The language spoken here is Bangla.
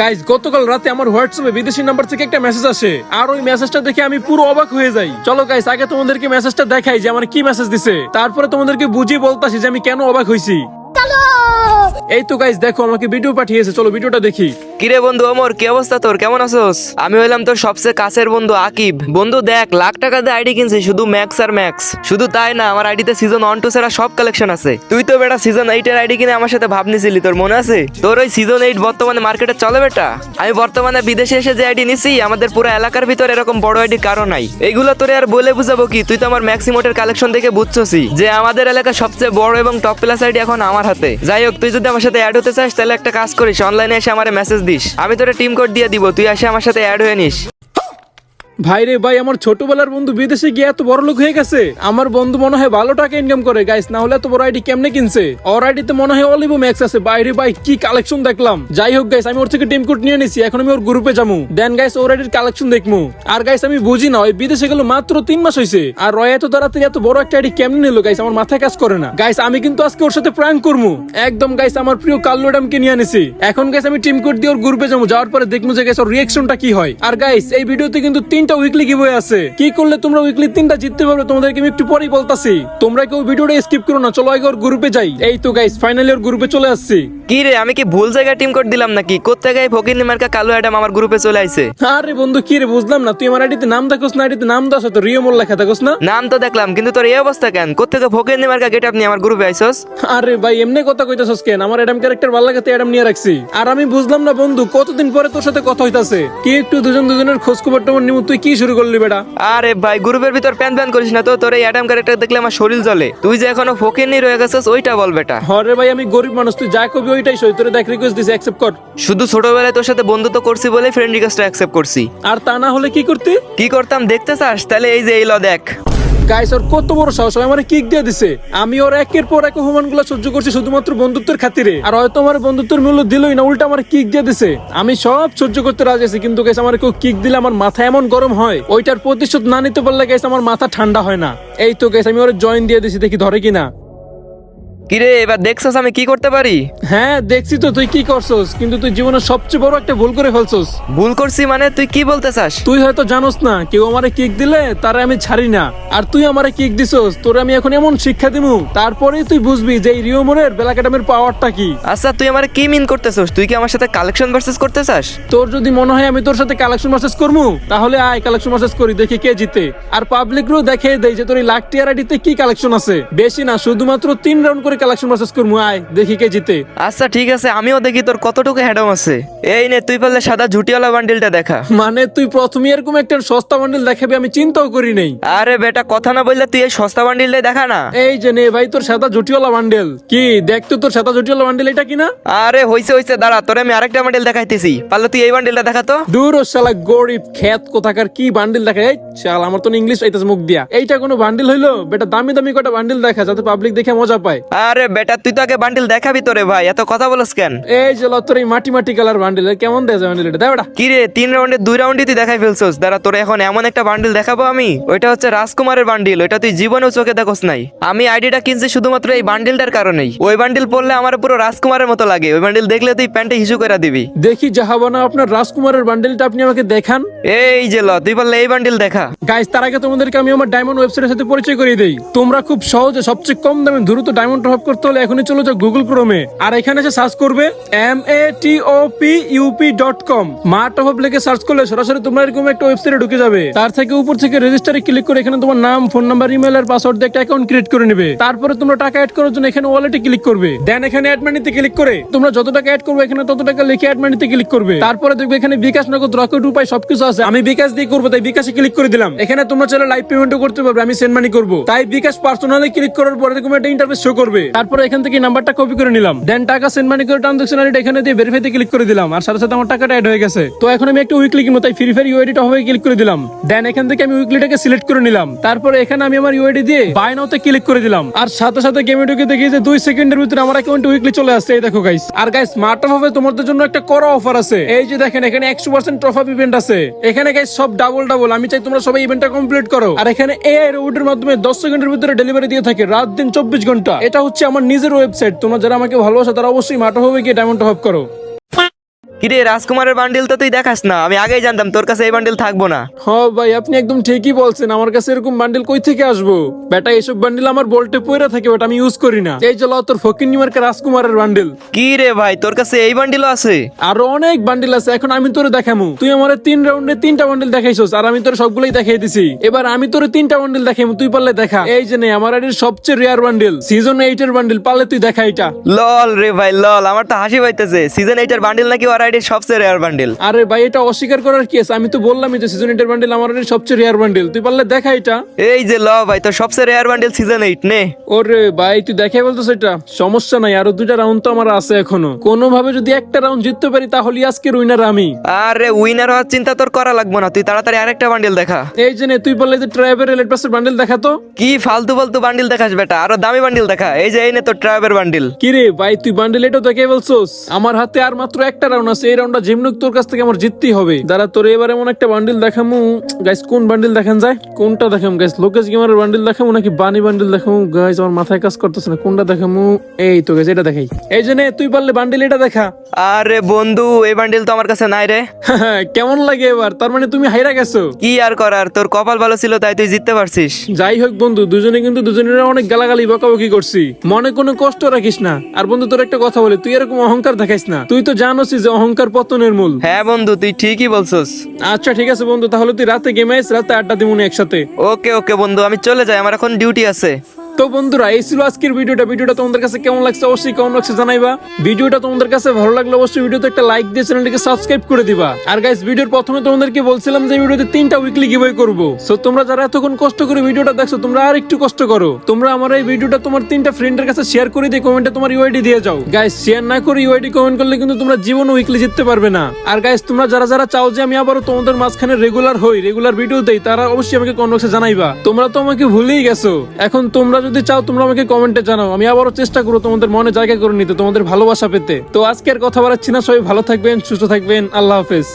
গাইজ গতকাল রাতে আমার হোয়াটসঅ্যাপে বিদেশি নাম্বার থেকে একটা মেসেজ আসে। আর ওই মেসেজটা দেখে আমি পুরো অবাক হয়ে যাই। চলো গাইজ আগে তোমাদেরকে মেসেজটা দেখাই যে আমার কি মেসেজ দিছে। তারপরে তোমাদেরকে বুঝিয়ে বলতাছি যে আমি কেন অবাক হয়েছি এই তো গাইজ দেখো আমাকে ভিডিও পাঠিয়েছে। চলো ভিডিওটা দেখি। কিরে বন্ধু অমর, কি অবস্থা তোর? কেমন আছোস? আমি হইলাম তোর সবচেয়ে কাছের বন্ধু আকিব। বন্ধু দেখ, লাখ টাকা দিয়ে আইডি কিনছি শুধু ম্যাক্স আর ম্যাক্স। শুধু তাই না, আমার আইডিতে সিজন ওয়ান টু ছাড়া সব কালেকশন আছে। তুই তো বেটা সিজন এইট এর আইডি কিনে আমার সাথে ভাব নিছিলি, তোর মনে আছে? তোর ওই সিজন এইট বর্তমানে মার্কেটে চলে বেটা? আমি বর্তমানে বিদেশে এসে যে আইডি নিছি, আমাদের পুরো এলাকার ভিতর এরকম বড় আইডি কারও নাই। এইগুলো তোরে আর বলে বুঝাবো কি? তুই তো আমার ম্যাক্সিমোটের কালেকশন দেখে বুঝছসই যে আমাদের এলাকার সবচেয়ে বড় এবং টপ ক্লাস আইডি এখন আমার হাতে। যাই হোক, তুই যদি আমার সাথে অ্যাড হতে চাস, তাহলে একটা কাজ করিস অনলাইনে এসে আমার মেসেজ দিস। আমি তোরে টিম কোড দিয়ে দিব তুই এসে আমার সাথে অ্যাড হয়ে নিস। ভাই রে ভাই, আমার ছোটবেলার বন্ধু বিদেশে গিয়ে এত বড় লোক হয়ে গেছে। আমার বন্ধু মনে হয় ভালো টাকা ইনকাম করে। গাইস না হলে এত বড় আইডি কেমনে কিনছে? ওর আইডিতে মনে হয় অলিভো ম্যাক্স আছে। বাইরে ভাই, কি কালেকশন দেখলাম। যাই হোক গাইস আমি ওর থেকে টিম কোড নিয়ে নিছি। এখন আমি ওর গ্রুপে যাব। দেন গাইস ওর আইডির কালেকশন দেখমু আর গাইস আমি বুঝি না, ওই বিদেশে গেল মাত্র তিন মাস হয়েছে আর রয় এত তাড়াতাড়ি এত বড় একটা আইডি কেমনে নিল? গাইস আমার মাথায় কাজ করে না। গাইস আমি কিন্তু আজকে ওর সাথে প্র্যাঙ্ক করব। একদম গাইস আমার প্রিয় কাল্লু কে নিয়ে আনিছি। এখন গাইস আমি টিম কোড দিয়ে ওর গ্রুপে যাব। যাওয়ার পরে দেখব যে গাইস ওর রিয়াকশনটা কি হয়। আর গাইস এই ভিডিওতে কিন্তু তিনটা উইকলি গিভ আছে। কি করলে তোমরা উইকলি তিনটা জিততে পারবে তোমাদেরকে আমি একটু পরেই বলতাছি। তোমরা কেউ ভিডিওটা স্কিপ করো না চলো আগে ওর গ্রুপে যাই। এই তো গাইস ফাইনালি ওর গ্রুপে চলে আসছি। কি রে আমি কি ভুল জায়গায় টিম কোড দিলাম নাকি? কোথেকে এই ফকির নিমার্কা কালো অ্যাডাম আমার গ্রুপে চলে আইছে? আরে বন্ধু কি রে বুঝলাম না। তুই আমার আইডিতে নাম দেখোস না আইডিতে নাম দাস তো রিও মোল লেখা দেখোস না? নাম তো দেখলাম কিন্তু তোর এই অবস্থা কেন? কোথেকে ফকির নিমার্কা গেট আপনি আমার গ্রুপে আইছস? আরে ভাই এমনি কথা কইতাছস কেন? আমার এডাম ক্যারেক্টার ভালো লাগাতে এডাম নিয়ে রাখছি। আর আমি বুঝলাম না বন্ধু কতদিন পরে তোর সাথে কথা হইতাছে? কি একটু দুজন দুজনের খোঁজ খবর টবর নিমু তুই কি শুরু করলি বেটা? আরে ভাই গ্রুপের ভিতর প্যান প্যান করিস না তো তোর এই অ্যাডাম ক্যারেক্টার দেখলে আমার শরীর জ্বলে। তুই যে এখনও ফোকেন নি রয়ে গেছিস ওইটা বল বেটা। হরে ভাই আমি গরিব মানুষ তুই যা কবি ওইটাই সই। তোরে দেখ রিকোয়েস্ট দিছি অ্যাকসেপ্ট কর। শুধু ছোটবেলায় তোর সাথে বন্ধুত্ব করছি বলে ফ্রেন্ড রিকোয়েস্টটা অ্যাকসেপ্ট করছি। আর তা না হলে কি করতি? কি করতাম দেখতে চাস? তাহলে এই যে এই ল দেখ। গাইস ওর কত বড় সাহস আমার কিক দিয়ে দিছে। আমি ওর একের পর এক অপমানগুলো সহ্য করছি শুধুমাত্র বন্ধুত্বের খাতিরে। আর হয়তো আমার বন্ধুত্বের মূল্য দিলই না, উল্টা আমার কিক দিয়ে দিছে। আমি সব সহ্য করতে রাজি আছি, কিন্তু গাইস আমার কেউ কিক দিলে আমার মাথা এমন গরম হয়। ওইটার প্রতিশোধ না নিতে পারলে গাইস আমার মাথা ঠান্ডা হয় না। এই তো গাইস আমি ওর জয়েন দিয়ে দিছি, দেখি ধরে কিনা। কিরে এবার দেখছস আমি কি করতে পারি? হ্যাঁ দেখছি তো তুই কি করছস? কিন্তু তুই জীবনের সবচেয়ে বড় একটা ভুল করে ফেলছস। ভুল করছি মানে তুই কি বলতে চাস তুই হয়তো জানোস না কেউ আমারে কিক দিলে তারে আমি ছাড়ি না। আর তুই আমারে কিক দিছস তোরে আমি এখন এমন শিক্ষা দিমু তারপরেই তুই বুঝবি যে এই বেলাকাটামের পাওয়ারটা কি। আচ্ছা তুই আমার কি মিন করতেছস? তুই কি আমার সাথে কালেকশন ভার্সেস করতে চাস তোর যদি মনে হয় আমি তোর সাথে কালেকশন মাসেজ করব তাহলে আয় কালেকশন মাসেজ করি দেখি কে জিতে। আর পাবলিক রও দেখে দেই যে তোর এই লাখ টিয়ার আইডিতে কি কালেকশন আছে। বেশি না শুধুমাত্র তিন রাউন্ড করে কালেকশন মাসেজ করব আয় দেখি কে জিতে। আচ্ছা ঠিক আছে আমিও দেখি তোর কতটুকু হ্যাডম আছে। এই নে তুই পারলে সাদা ঝুটিওয়ালা বান্ডিলটা দেখা। মানে তুই প্রথমে এরকম একটা সস্তা বান্ডেল দেখাবি আমি চিন্তাও করি নাই। আরে বেটা কথা না বললে তুই এই সস্তা বান্ডিলটাই দেখা না। এই যে নে ভাই তোর সাদা জটিওয়ালা বান্ডেল কি দেখতো তোর সাদা জটিওয়ালা বান্ডেল এটা কিনা? আরে হইছে হইছে দাঁড়া তোরে আমি আরেকটা বান্ডিল দেখাইতেছি। পারলে তুই এই বান্ডিলটা দেখা তো। দূর ও শালা গরিব খেত কোথাকার কি বান্ডিল দেখা? এই শাল আমার তো ইংলিশ আইতাছে মুখ দিয়া। এইটা কোনো বান্ডিল হইল? বেটা দামি দামি কটা বান্ডিল দেখা যাতে পাবলিক দেখে মজা পায়। আরে বেটা তুই তো আগে বান্ডিল দেখাবি তোরে ভাই এত কথা বলস কেন? এই যে ল তোর এই মাটি মাটি কালার বান্ডিল কেমন দেয় বান্ডিল এটা? দেখ কি রে তিন রাউন্ডে দুই রাউন্ডে তুই দেখাই ফেলছস? দাঁড়া তোরে এখন এমন একটা বান্ডিল দেখাবো আমি? ওইটা হচ্ছে রাজকুমারের বান্ডিল ওইটা তুই জীবনেও চোখে দেখোস নাই। আমি আইডিটা কিনছি শুধুমাত্র এই বান্ডিলটার কারণেই। ওই বান্ডিল পরলে আমার পুরো রাজকুমারের মতো লাগে। ওই বান্ডিল দেখলে তুই প্যান্টে হিসু করে দিবি। দেখি জাহাবানা আপনার রাজকুমারের বান্ডিলটা আপনি আমাকে দেখান। এই যে ল তুই বললে এই বান্ডিল দেখা। গাইস তার আগে তোমাদেরকে আমি আমার ডায়মন্ড ওয়েবসাইটের সাথে পরিচয় করিয়ে দেই। তোমরা খুব সহজে সবচেয়ে কম দামে দ্রুত ডায়মন্ড টপ করতে হলে এখনই চলে যাও গুগল ক্রোমে আর এখানে এসে সার্চ করবে M A T O P UP dot com মা টপ লিখে সার্চ করলে সরাসরি তোমরা এরকম একটা ওয়েবসাইটে ঢুকে যাবে। তার থেকে উপর থেকে রেজিস্টারে ক্লিক করে এখানে তোমার নাম ফোন নাম্বার ইমেল আর পাসওয়ার্ড দিয়ে একটা অ্যাকাউন্ট ক্রিয়েট করে নেবে। তারপরে তোমরা টাকা অ্যাড করার জন্য এখানে ওয়ালেটে ক্লিক করবে। দেন এখানে অ্যাড মানিতে ক্লিক করে তোমরা যত টাকা অ্যাড করবে এখানে তত টাকা লিখে অ্যাড মানিতে ক্লিক করবে। তারপরে দেখবে এখানে বিকাশ নগদ, রকেট উপায় সবকিছু আছে। আমি বিকাশ দিয়ে করব, তাই বিকাশে ক্লিক করে দিলাম। এখানে তোমরা চাইলে লাইভ পেমেন্টও করতে পারবে, আমি সেন্ড মানি করব। তাই বিকাশ পার্সোনালি ক্লিক করার পরে এরকম একটা ইন্টারফেস শো করবে। তারপরে এখান থেকে নাম্বারটা কপি করে নিলাম। দেন টাকা সেন্ড মানি করে ট্রানজাকশন আইডি এখানে দিয়ে ভেরিফাইতে ক্লিক করে দিলাম। আর সাথে সাথে আমার টাকাটা অ্যাড হয়ে গেছে। তো এখন আমি একটা উইকলি কিনবো, তাই ফ্রি ফায়ার ইউআইডিটা হবে ক্লিক করে দিলাম। দেন এখান থেকে আমি উইকলিটাকে সিলেক্ট করে নিলাম। তারপরে এখানে আমি আমার ইউআইডি দিয়ে বাই নাওতে ক্লিক করে দিলাম। আর সাথে সাথে গেমে ঢুকে দেখি যে দুই সেকেন্ডের ভিতরে আমার অ্যাকাউন্টে উইকলি চলে আসছে। এই দেখো গাইস আর গাইস স্মার্ট হবে তোমাদের জন্য একটা করা অফার আছে। এই যে দেখেন, এখানে একশো পার্সেন্ট ট্রফ ইভেন্ট আছে। এখানে গাইস সব ডাবল ডাবল আমি চাই তোমরা সবাই ইভেন্টটা কমপ্লিট করো। আর এখানে এআই রোবটের মাধ্যমে দশ সেকেন্ডের ভিতরে ডেলিভারি দিয়ে থাকে। রাত দিন চব্বিশ ঘণ্টা। এটা আমার নিজের ওয়েবসাইট তোমরা যারা আমাকে ভালোবাসো, তারা অবশ্যই মাটো হবে গিয়ে ডায়মন্ড হব করো। কিরে রাজকুমারের বান্ডিল তো তুই দেখাস না। আমি আগেই জানতাম তোর কাছে এই বান্ডিল থাকব না। হ ভাই আপনি একদম ঠিকই বলছেন। আমার কাছে এরকম বান্ডিল কই থেকে আসব? বেটা এসব বান্ডিল আমার বল্টে পয়রা থাকে বেটা আমি ইউজ করি না। এই চলো তোর ফকির নিমার্কে রাজকুমারের বান্ডিল কি রে ভাই তোর কাছে এই বান্ডিলও আছে? আরও অনেক বান্ডিল আছে এখন আমি তোরে দেখামু। তুই আমার তিন রাউন্ডে তিনটা বান্ডিল দেখাইছস আর আমি তোর সবগুলোই দেখাই দিছি। এবার আমি তোরে তিনটা বান্ডিল দেখাইমু তুই পারলে দেখা। এই যে নে আমার আইডির সবচেয়ে রেয়ার বান্ডিল সিজন এইট এর বান্ডিল পারলে তুই দেখা এটা। লল রে ভাই লল আমার তো হাসি পাইতেছে। সিজন এইটার বান্ডিল নাকি ওর আইডির সবচেয়ে রেয়ার বান্ডিল আরে ভাই এটা অস্বীকার করার কি আছে? আমি তো বললামই যে সিজন এইট এর বান্ডিল আমার আইডির সবচেয়ে রেয়ার বান্ডিল তুই পারলে দেখা এটা। এই যে ল ভাই তোর সবচেয়ে রেয়ার বান্ডিল সিজন এইট নে। ওরে ভাই তুই দেখাই বলতো সেটা সমস্যা নাই আরও দুইটা রাউন্ড তো আমার আছে এখনও। কোনোভাবে যদি একটা রাউন্ড জিততে পারি তাহলে আজকে উইনার আমি। আরে উইনার হওয়ার চিন্তা তোর করা লাগবে না। তুই তাড়াতাড়ি আরেকটা বান্ডিল দেখা। এই যে নে, তুই বললে যে ট্রাইবের রেলেট পাসের বান্ডিল দেখা তো? কি ফালতু ফালতু বান্ডিল দেখাস বেটা আরও দামি বান্ডিল দেখা। এই যে এই নে তোর ট্রাইবের বান্ডিল কিরে ভাই তুই বান্ডিল এটাও দেখে বলছোস? আমার হাতে আর মাত্র একটা রাউন্ড আছে। এই রাউন্ডটা যেমনুক তোর কাছ থেকে আমার জিততেই হবে। দাঁড়া তোর এবার এমন একটা বান্ডিল দেখামু। গাইস কোন বান্ডিল দেখান যায়? কোনটা দেখাম? গাইস লোকেশ গেমারের বান্ডিল দেখামু নাকি বানি বান্ডিল দেখামু? গাইস আমার মাথায় কাজ করতেছে না কোনটা দেখামু? এই তো গাইস এটা দেখাই। এই যে নে, তুই পারলে বান্ডিল এটা দেখা। আরে বন্ধু এই বান্ডিল তো আমার কাছে নাই রে। কেমন লাগে এবার? তার মানে তুমি হাইরা গেছো? কি আর করার তোর কপাল ভালো ছিল তাই তুই জিততে পারছিস। যাই হোক বন্ধু দুজনে কিন্তু দুজনের অনেক গালাগালি বকাবকি করছি। মনে কোনো কষ্ট রাখিস না। আর বন্ধু তোর একটা কথা বলে তুই এরকম অহংকার দেখাইস না। তুই তো জানোসই যে অহংকার পতনের মূল। হ্যাঁ বন্ধু তুই ঠিকই বলছস। আচ্ছা ঠিক আছে বন্ধু তাহলে তুই রাতে গেমে আইস রাতে আড্ডা দিমুনি একসাথে। ওকে ওকে বন্ধু আমি চলে যাই আমার এখন ডিউটি আছে। তো বন্ধুরা, এই ছিল আজকের ভিডিওটা। ভিডিওটা তোমাদের কাছে কেমন লাগছে অবশ্যই কেমন লাগছে জানাইবা। ভিডিওটা তোমাদের কাছে ভালো লাগলে অবশ্যই ভিডিওতে একটা লাইক দিয়ে চ্যানেলটিকে সাবস্ক্রাইব করে দিবা। আর গাইস ভিডিওর প্রথমে তোমাদেরকে বলছিলাম যে ভিডিওতে তিনটা উইকলি গিভওয়ে করব। সো তোমরা যারা এতক্ষণ কষ্ট করে ভিডিওটা দেখছ, তোমরা আর একটু কষ্ট করো। তোমরা আমার এই ভিডিওটা তোমার তিনটা ফ্রেন্ডের কাছে শেয়ার করে দিয়ে কমেন্টে তোমার ইউআইডি দিয়ে যাও। গাইস শেয়ার না করে ইউআইডি কমেন্ট করলে কিন্তু তোমরা জীবনে উইকলি জিততে পারবে না। আর গাইস তোমরা যারা যারা চাও যে আমি আবারও তোমাদের মাঝখানে রেগুলার হই রেগুলার ভিডিও দেই, তারা অবশ্যই আমাকে কমেন্ট বক্সে জানাইবা। তোমরা তো আমাকে ভুলেই গেছো। এখন তোমরা যদি চাও, তোমরা আমাকে কমেন্টে জানাও। আমি আবারও চেষ্টা করব তোমাদের মনে জায়গা করে নিতে, তোমাদের ভালোবাসা পেতে। তো আজকের কথা বলাচ্ছি না, সবাই ভালো থাকবেন, সুস্থ থাকবেন, আল্লাহ হাফেজ।